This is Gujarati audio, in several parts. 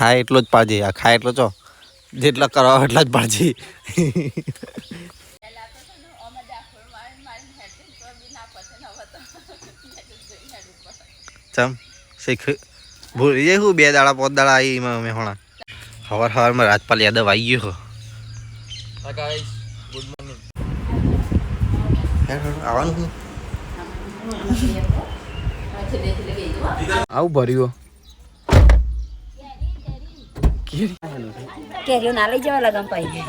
ખાય એટલો જ પાડજે. આ ખાય એટલો ચો જેટલા કરવા એટલા જ પાડજે. ચમ શીખ ભૂલી જાય હું બે દાડા પોત દાડા આવી એમાં અમે હોણા. સવાર સવારમાં રાજપાલ યાદવ આવી ગયો ગુડ મોર્નિંગ આવવાનું. આવું ભર્યું કેરીઓ ના લઈ જવા લગન પાઈ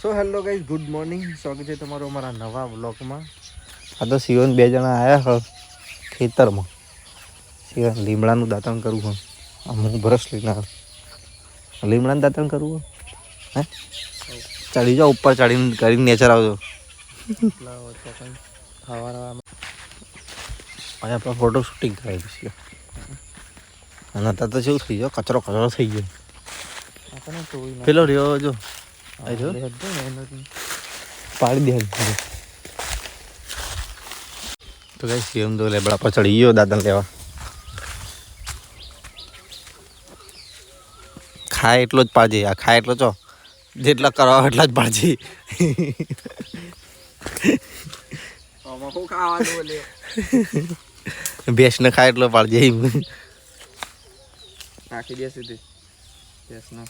so hello guys good morning સ્વાગત છે તમારું અમારા નવા બ્લોગમાં આ તો સિવન બે જણા આવ્યા હ ખેતરમાં. સિવન લીમડાનું દાંતણ કરવું હોય. અમુક હું બ્રશ લઈને આવ્યો. લીમડાનું દાંતણ કરવું હોય? હે? ચડી જાઓ ઉપર ચડીને કરીને નેચર આવજો. અહીંયા આપણે ફોટો શૂટિંગ કરાવી છીએ અને અત્યારે તો કેવું થઈ ગયો કચરો કચરો થઈ ગયો. પેલો રહ્યો જો. પાડી દે તો કઈ સીએમ તો લેબડા પર ચડી ગયો દાદા લેવા. ખાય એટલો જ પાડજે આ ખાય એટલો ચો. જેટલા કરવા એટલા જ પાડજે. ભેંસને ખાય એટલો પાડજે એમ. નાખી દે સીધી યસ ના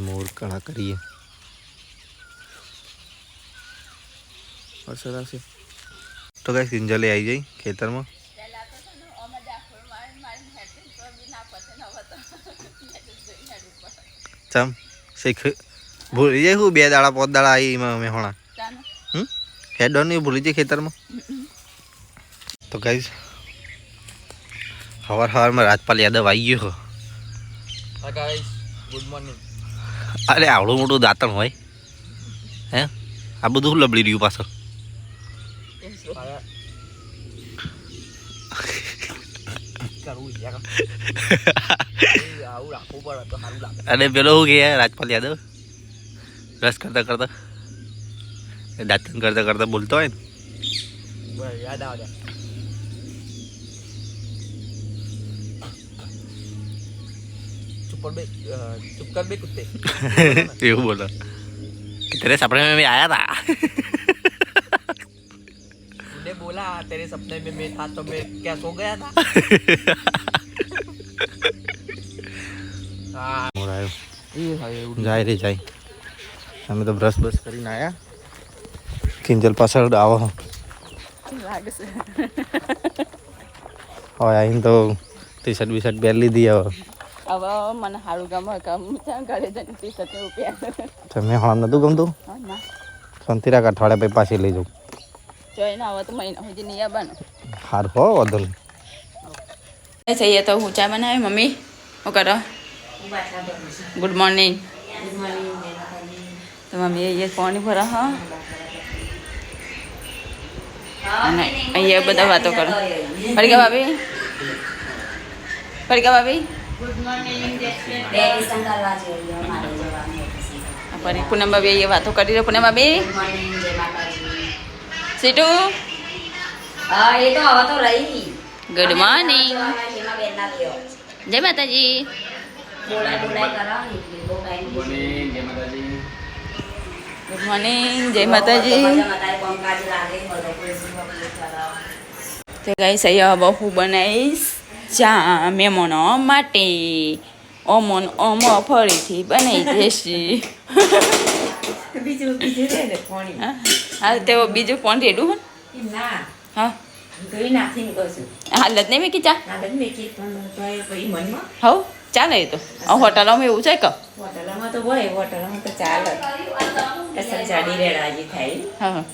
મોર કણા કરીએ વરસાદ આવશે તો કઈ સિંજલે આવી જાય ખેતરમાં ચમ શીખ ભૂલી જાય હું બે દાડા પોત દાડા આવી એમાં અમે હોણા હમ હેડ ડોન નહીં ભૂલી જાય ખેતરમાં તો ગાઈઝ સવાર સવારમાં રાજપાલ યાદવ આવી ગયો ગુડ મોર્નિંગ અરે આવડું મોટું દાંતણ હોય. હે? આ બધું લબડી રહ્યું પાછળ? અને પેલો શું કે રાજપાલ યાદવ? રસ કરતા કરતા. દાંતણ કરતા કરતા બોલતો હોય ને. યાદ આવે. ચુપ કર બે અ, ચુપ કર બે કુત્તે એવું બોલો तेरे सपने में भी आया था तूने बोला तेरे सपने में मैं था तो मैं क्या सो गया था હા મોર આવ્યો એ હા એવું જાય રે જાય અમે તો બ્રશ બ્રશ કરીને આવ્યા કિંજલ પાછળ આવો લાગશે હોય આવીને તો ટી શર્ટ બી શર્ટ પહેરી લીધી હવે હવે મને સારું ગમે કામ ત્યાં ઘરે જઈને ટી શર્ટ તમે હા નતું ગમતું? ના. સંતીરાક અઠવાડિયા પછી પાછી લઈ જાઉં. જોઈને હવે તો મહિના સુધી નહીં આવવાનું. હાર હો વધુ જઈએ તો હું ચા બનાવી મમ્મી? શું કરો? ગુડ મોર્નિંગ તો મમ્મી અહીંયા પાણી ભરા હા. અને અહીંયા બધા વાતો કરો. ફરી ભાભી? ફરી ભાભી? અહીંયા વાતો કરી રહ્યો. પૂનમ ભાભી સીટુ? હા એ તો હવે તો રહી ગુડ મોર્નિંગ. જય માતાજી. ગુડ મોર્નિંગ જય માતાજી. તો ગાઈસ અહીંયા બહુ બનાવીશ ચા મેમોનો માટે. ઓમોન ઓમો ફરીથી બનાવી દેશે. બીજું હા? હા તેઓ બીજું કોણ રેડું ના? હા. હાલત નહીં મેકી ચા? હવ ચાલે એ તો. હોટલોમાં એવું છે કે? હોટલમાં તો હોય હોટલમાં તો ચાલે. કસર રેડાજી થાય. હા.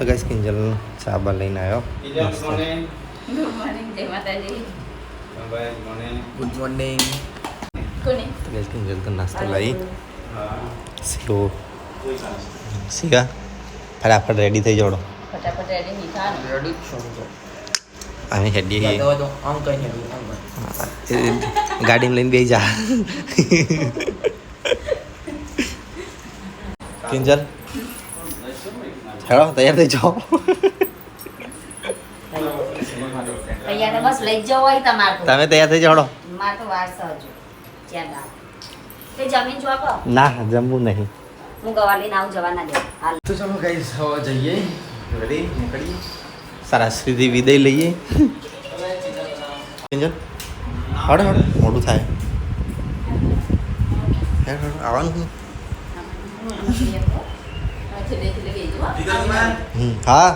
તો ગાઈસ કિંજલ ચા બા લઈને આવ્યો. ગુડ મોર્નિંગ જય માતાજી. ગુડ મોર્નિંગ કોની? તો ગાઈસ કિંજલ તો નાસ્તો લાવી સીરો સીગા ફટાફટ રેડી થઈ જોડો ફટાફટ રેડી રેડી અમે આમ કઈ ગાડીમાં લઈને બેસી જા. કિંજલ? હેડો તૈયાર થઈ જાઓ તૈયાર બસ લઈ જવો હોય તમારે તમે તૈયાર થઈ જાડો મારે તો વાર છે જ્યાં ના તે જમીન જો આપો ના જમવું નહીં હું ગવાલી આવું જવા ના દે હાલ તો ચલો ગાઈસ હવે જઈએ રેડી નીકળીએ સરસ સીધી વિદાય લઈએ હડ હડ મોડું થાય હેડ હડ આવવાનું હા.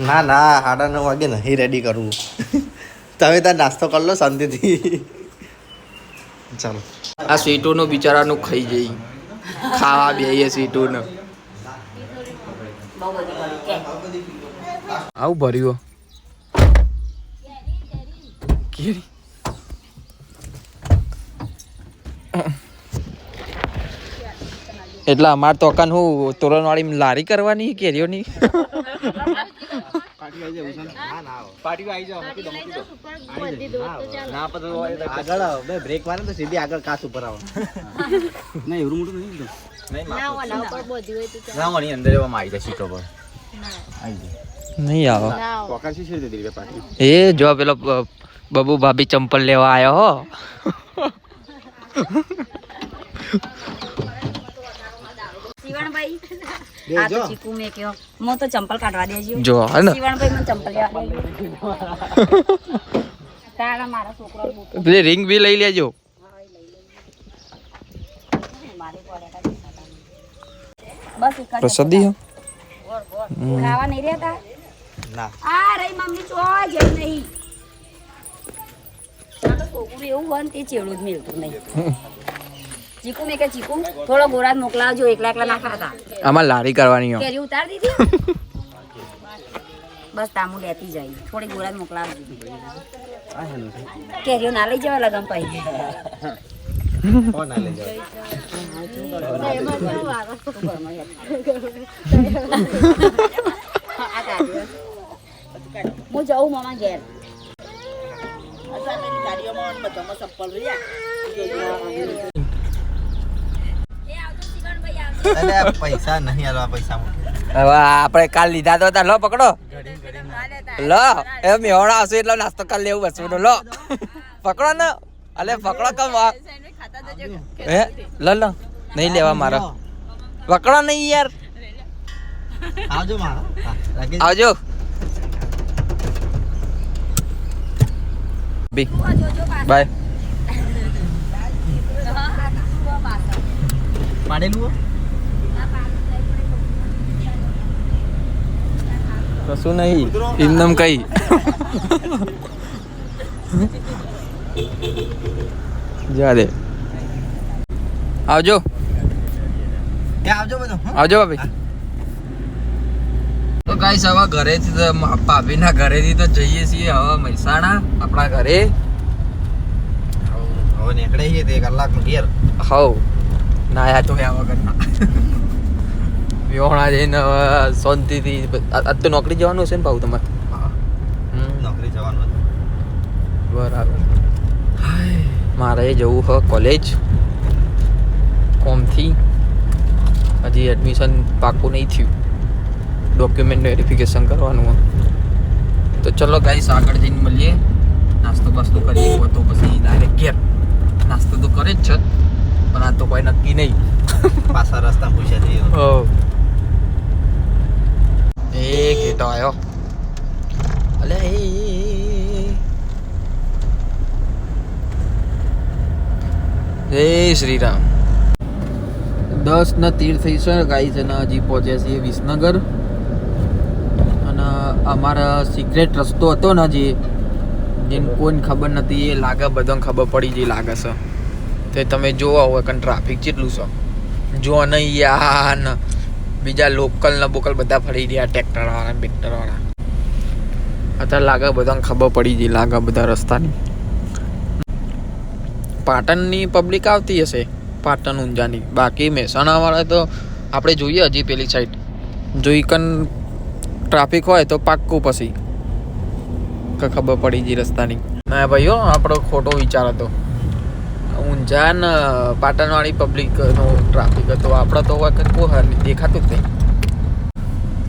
ના ના સાડા નવ વાગે નહીં રેડી કરવું તમે ત્યાં નાસ્તો કરી લો શાંતિથી. ચાલો. આ સ્વીટોનું બિચારાનું ખાઈ જઈ. ખાવા બેહીએ સ્વીટોનું. આવું ભર્યું કેરી. એટલે અમાર તો કાન હું તોરણવાળી લારી કરવાની કેરીઓની આગળ આવો બે બ્રેક મારે તો સીધી આગળ કાચ ઉપર આવો. અંદર એવામાં આવી જાય સીટો નહીં આવો. એ જો પેલો બબુ ભાભી ચંપલ લેવા આવ્યો હો. આ તો ચીકુ મેં કયો હું તો ચંપલ કાઢવા દેજો. જો હે ને. શિવણભાઈ મને ચંપલ લેવા દેજો તારા મારા છોકરા પેલી રિંગ બી લઈ લેજો. બસ એક પ્રસાદી હો. ખાવા નહીં રહેતા ના. આ રહી મમ્મી ચો જેમ નહીં. છોકરું એવું હોય ને તે ચેડું જ મિલતું નહીં. ચીકુ મેં કે ચીકુ થોડો ગોળા મોકલાવજો એકલા એકલા ના ખાતા આમાં લારી કરવાની કેરી ઉતાર દીધી? બસ તામુ લેતી જાય. થોડી ગોળા મોકલાવજો. કેરીઓ ના લઈ જવા લગમ પાઈ હું જઉં મામા અરે પૈસા નહીં આલવા પૈસા હવે આપણે કાલ લીધા તો લો પકડો. લો એ મેહોણા આવશે એટલે નાસ્તો કાલ લેવું બસવું લો. પકડો ને. અલે પકડો કમ હે? લો લો. નહીં લેવા મારો. પકડો નહીં યાર. આવજો મારા. આવજો. બી. બાય. પાડેલું હો? કશું નહીં. એમનેમ કઈ. જા દે. આવજો. આવજો બધો? આવજો ભાભી. તો ગાઈસ હવે ઘરેથી તો ભાભીના ઘરેથી તો જઈએ છીએ હવે મહેસાણા આપણા ઘરે. હવે નીકળે છે તે કલાકમાં ઘેર. હવ. નાયા તો આ વગરના. વિહોણા જઈને શાંતિથી આજ તો નોકરી જવાનું હશે ને ભાવ તમારે? નોકરી જવાનું બરાબર. મારે જવું હ કોલેજ. કોમથી. હજી એડમિશન પાકું નહીં થયું. ડોક્યુમેન્ટ વેરિફિકેશન કરવાનું. તો ચલો ગાઈસ આગળ જઈને મળીએ. નાસ્તો બાસ્તો કરીએ તો પછી ડાયરેક્ટ ઘેર. નાસ્તો તો કરે જ છે પણ આ તો કોઈ નક્કી નહીં. પાછા રસ્તા પૂછ્યા જઈએ. જય શ્રી રામ દસ ના તીર થઈ છે ગાઈસ અને હજી પહોંચ્યા વિસનગર. અને અમારા સિક્રેટ રસ્તો હતો ને જે જેને કોઈને ખબર નથી, એ લાગે, બધાને ખબર પડી જઈ લાગે છે. તે તમે જોવા હોય કારણ ટ્રાફિક કેટલું છે. જો નહીં યાર બીજા લોકલ ને બોકલ બધા ફરી રહ્યા ટ્રેક્ટર વાળા, બેક્ટર વાળા. અત્યારે લાગે બધાને ખબર પડી ગઈ, લાગે બધા રસ્તાની. પાટણની પબ્લિક આવતી હશે, પાટણ ઊંઝાની. બાકી મહેસાણા વાળા તો આપણે જોઈએ હજી પેલી સાઈડ જોઈ કન ટ્રાફિક હોય તો પાક્કું પછી. ખબર પડી ગઈ રસ્તાની. ના ભાઈઓ, આપણો ખોટો વિચાર હતો. ઊંઝા ને પાટણવાળી પબ્લિકનો ટ્રાફિક હતો. આપણે તો વખત કોઈ દેખાતું જ નહીં.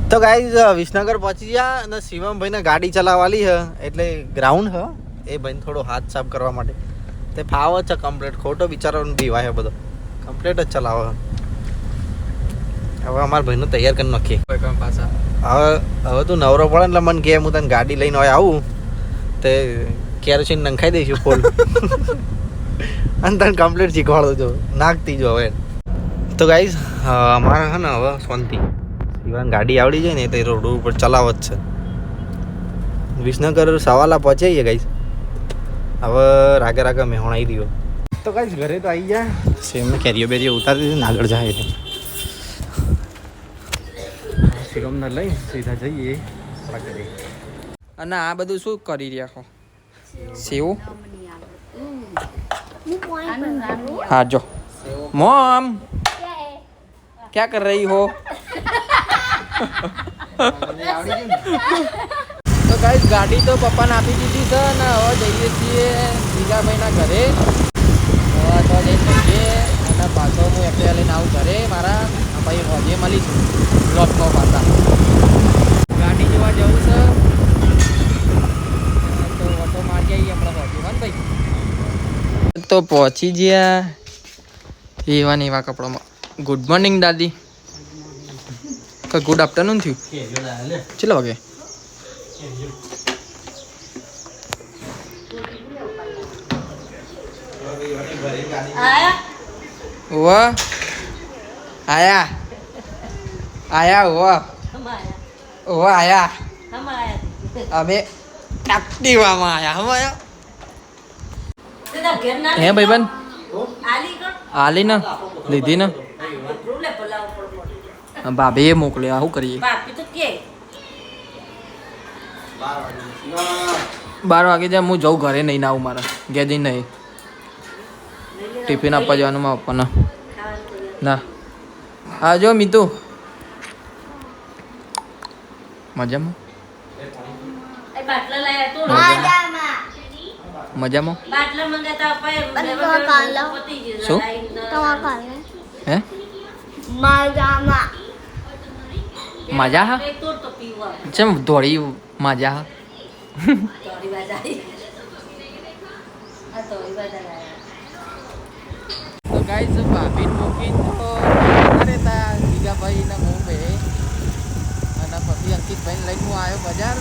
તો ગાઈઝ વિસનગર પહોંચી ગયા અને શિવમભાઈને ગાડી ચલાવવાની હ. એટલે ગ્રાઉન્ડ હ. એ ભાઈને થોડો હાથ સાફ કરવા માટે. તે ફાવો છે કમ્પ્લેટ ખોટો બિચારાનો દીવાય બધો. કમ્પ્લેટ જ ચલાવે હવે અમારા ભાઈનું તૈયાર કરી નાખીએ. પાછા. હવે હવે તું નવરો પડે એટલે મને કે હું તને ગાડી લઈને હવે આવું. તે કેરોસીન નંખાઈ દઈશું ફૂલ. અને તને કમ્પ્લીટ શીખવાડું છું. નાખતી જો હવે. તો ગાઈઝ અમારે છે ને હવે શાંતિ. શિવાન ગાડી આવડી જાય ને તે રોડ ઉપર ચલાવ જ છે. વિસનગર સવાલા પહોંચે જઈએ ગાઈસ હવે રાગે રાગે મેહોણ આવી દીધો તો ગાઈસ ઘરે તો આવી ગયા. સેમ કેરીઓ બેરીઓ ઉતારી દીધી આગળ જાય એટલે. શિવમને લઈ સીધા જઈએ. અને આ બધું શું કરી રહ્યા છો સેવ? હા જો મોમ क्या कर रही हो તો ગાઈસ ગાડી તો પપ્પાને આપી દીધી છે ને હવે જઈએ છીએ જીગાભાઈના ઘરે હવે તો જઈને જઈએ અને પાછો હું એકલા લઈને આવું ઘરે મારા આ ભાઈ હોજે મળીશું બ્લોકમાં પાછા ગાડી જોવા જવું છે તો ઓટો મારી આવીએ હમણાં હોજે હા તો પહોંચી ગયા એવા ને એવા કપડામાં. ગુડ મોર્નિંગ દાદી. કે ગુડ આફ્ટરનૂન થયું? કેટલા વાગે? વાહ આયા. આયા વાહ વાહ આયા. અમે એક્ટિવામાં આયા. હમ આયા. હે ભાઈબંધ? આલી ને લીધી ને ભાભીએ મોકલે શું કરીએ? બાર વાગે જાય હું જઉં ઘરે નહીં આવું મારા. ઘેર જઈને નહીં. ટિફિન આપવા જવાનું મારા પપ્પાને. ના. હા જો મીતુ. મજામાં. મજામાં? શું? હે? મજા હા ચમ ધોળી મજા હા તો ગાઈસ ભાભી મૂકીને તો ઘરે તા જીગાભાઈ ને અને પછી અંકિતભાઈ લઈને હું આવ્યો બજાર.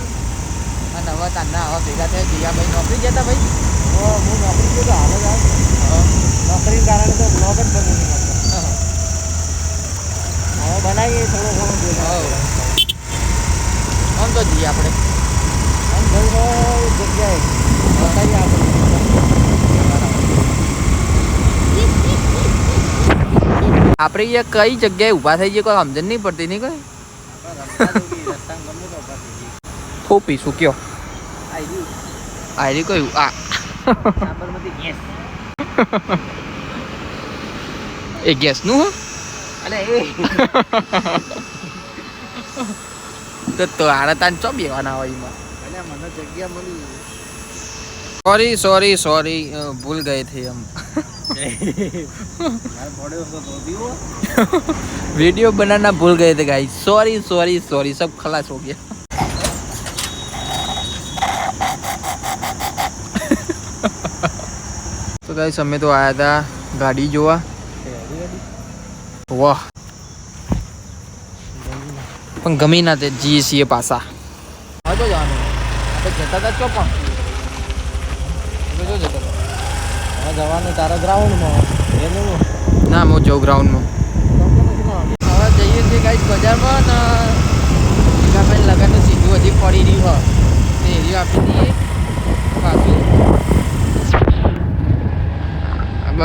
અને હવે તાના હવે ભેગા થયા જીગાભાઈ નોકરી જતા ભાઈ હું નોકરી ગયો તો હાલ જ આવ. નોકરી કારણે તો બ્લોગ જ બની નહીં શકતો. હવે બનાવીએ થોડો ઘણો જોઈએ. આમ તો જઈએ આપણે આમ જવું હોય એ જગ્યાએ બતાવીએ આપણે. આપણે અહીંયા કઈ જગ્યાએ ઊભા થઈ જઈએ કોઈ સમજણ નહીં પડતી, નહીં કોઈ રસ્તામાં ગમે તો ઊભા થઈ હું પીશું કયો? આયરી કયું? આ. એ ગેસનું હો? તો તો હારે તાન ચો બેવાના હોય એમાં? મને જગ્યા મળી. સોરી સોરી સોરી ભૂલ ગઈ થઈ એમ. વીડિયો બનાવના ભૂલ गए थे गाइस સોરી સોરી सॉरी सब खलास हो गया તો ગાઈસ અમે તો આયા હતા ગાડી જોવા. વાહ. પણ ગમી ના તે જઈએ છીએ પાછા તો જવાનું આપણે જતા હતા ચો પણ જો જતા હવે જવાનું તારા ગ્રાઉન્ડમાં. એનું ના હું જઉં ગ્રાઉન્ડમાં. હવે જઈએ છીએ ગાઈસ બજારમાં ને સીધું હજી પડી રહ્યું હોય. તે એરિયો આપી દઈએ. પાછું.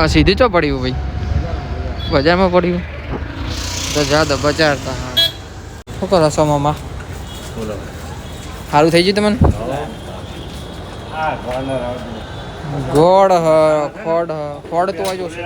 સીધું ચો પડ્યું ભાઈ બજારમાં પડ્યું તો જા દો બજાર તા હા. શું કરો છો મામા? બોલો. સારું થઈ ગયું તમને? હા કોર્નર ગોળ હ ખોડ હ ખોડ તો આજો. છે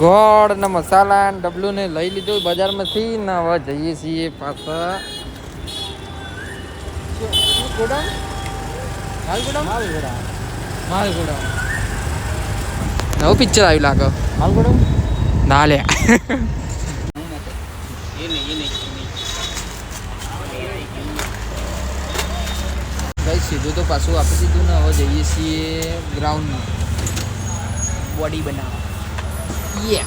ગોળ ને મસાલા ને ડબલું ને લઈ લીધું. બજારમાંથી ને હવે જઈએ છીએ પાછા. માલગોડા નવું પિક્ચર આવ્યું લાગે. માલગોડા ના લે. ભાઈ સીધું તો પાછું આપી દીધું ને હવે જઈએ છીએ ગ્રાઉન્ડમાં બોડી બનાવવા. યે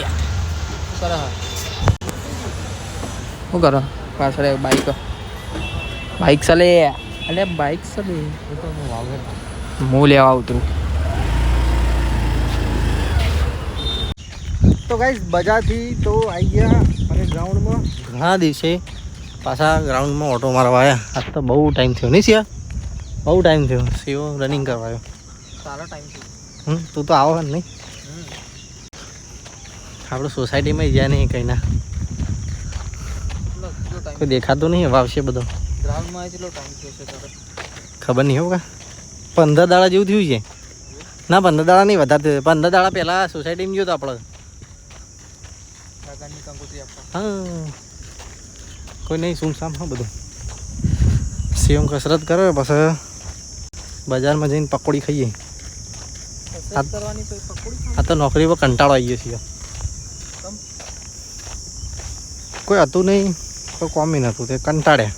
યે શું કરો શું કરો? પાછળ બાઈક બાઈક ચાલે. અલે બાઈક ચાલે. હું લેવા ઉતરું તો. ગાઈસ બજારથી તો આવી ગયા અને ગ્રાઉન્ડમાં ઘણા દિવસે પાછા ગ્રાઉન્ડમાં ઓટો મારવા આવ્યા આજ તો બહુ ટાઈમ થયો નહીં સિયા બહુ ટાઈમ થયો. સીઓ રનિંગ કરવા આવ્યો સારો ટાઈમ થયો. હમ તું તો આવો નહીં. આપણે સોસાયટીમાં જ્યાં નહીં કંઈ ના. કોઈ દેખાતું નહીં વાવશે બધો. ગ્રાઉન્ડમાં કેટલો ટાઈમ થયો છે ખબર નહીં એવું કા. પંદર દાડા જેવું થયું છે. ના પંદર દાડા નહીં વધારે થયું પંદર દાડા પહેલાં સોસાયટીમાં ગયો તો આપણે. હા. કોઈ નહીં સુમસામ હા બધું. સીએમ કસરત કરે પછી બજારમાં જઈને પકોડી ખાઈએ. આ તો નોકરી પર કંટાળો આવી ગયો છે કેમ? કોઈ હતું નહીં કોઈ કોમી નહોતું તે કંટાળ્યા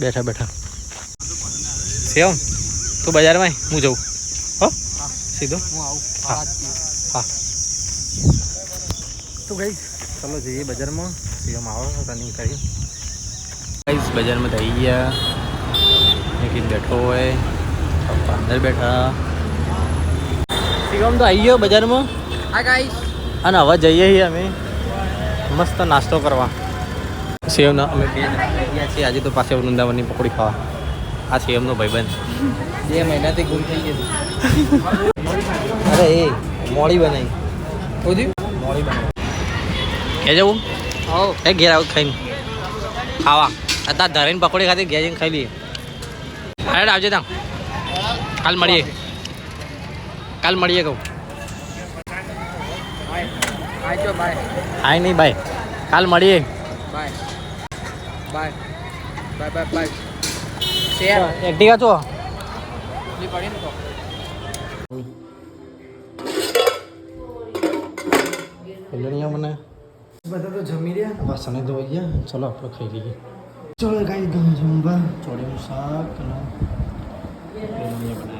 બેઠા બેઠા. સીએમ તું બજારમાં હું જઉં. હો? સીધો? હું આવું. હા. તો ગઈ ચલો જઈએ બજારમાં. સીએમ આવો રનિંગ કરી ગાઈસ બજારમાં થઈ ગયા. એક બેઠો હોય. પપ્પા અંદર બેઠા. સીએમ તો આવી ગયો બજારમાં. હા ગાઈસ અને હવે જઈએ છીએ અમે. મસ્ત નાસ્તો કરવા. સેવના અમે બે ગયા છીએ. આજે તો પાસે વૃંદાવનની પકોડી ખાવા. આ સેવનો ભાઈબંધ. બે મહિનાથી ગુમ થઈ ગયું અરે એ મોડી બનાવી. મોડી બનાવી. કે જવું હો એ ઘેર આવું ખાઈને. ખાવા. અત્યારે ધરીને પકોડી ખાતી ઘેર જઈને ખાઈ લઈએ. અરે આવજે ત્યાં કાલ મળીએ. કાલ મળીએ કહું. આવજો બાય હાય નહીં બાય કાલ મળીએ. Bye bye bye bye bye share Activa છો પડી ને તો. પેલણીયા મને. બધા તો જમી રહ્યા. વાસણે ધોઈ ગયા. ચલો આપણે ખાઈ લઈએ. ચલો ગાઈ ગમ જમવા. ચોળીનું શાક અને પેલણીયા બનાવ્યા.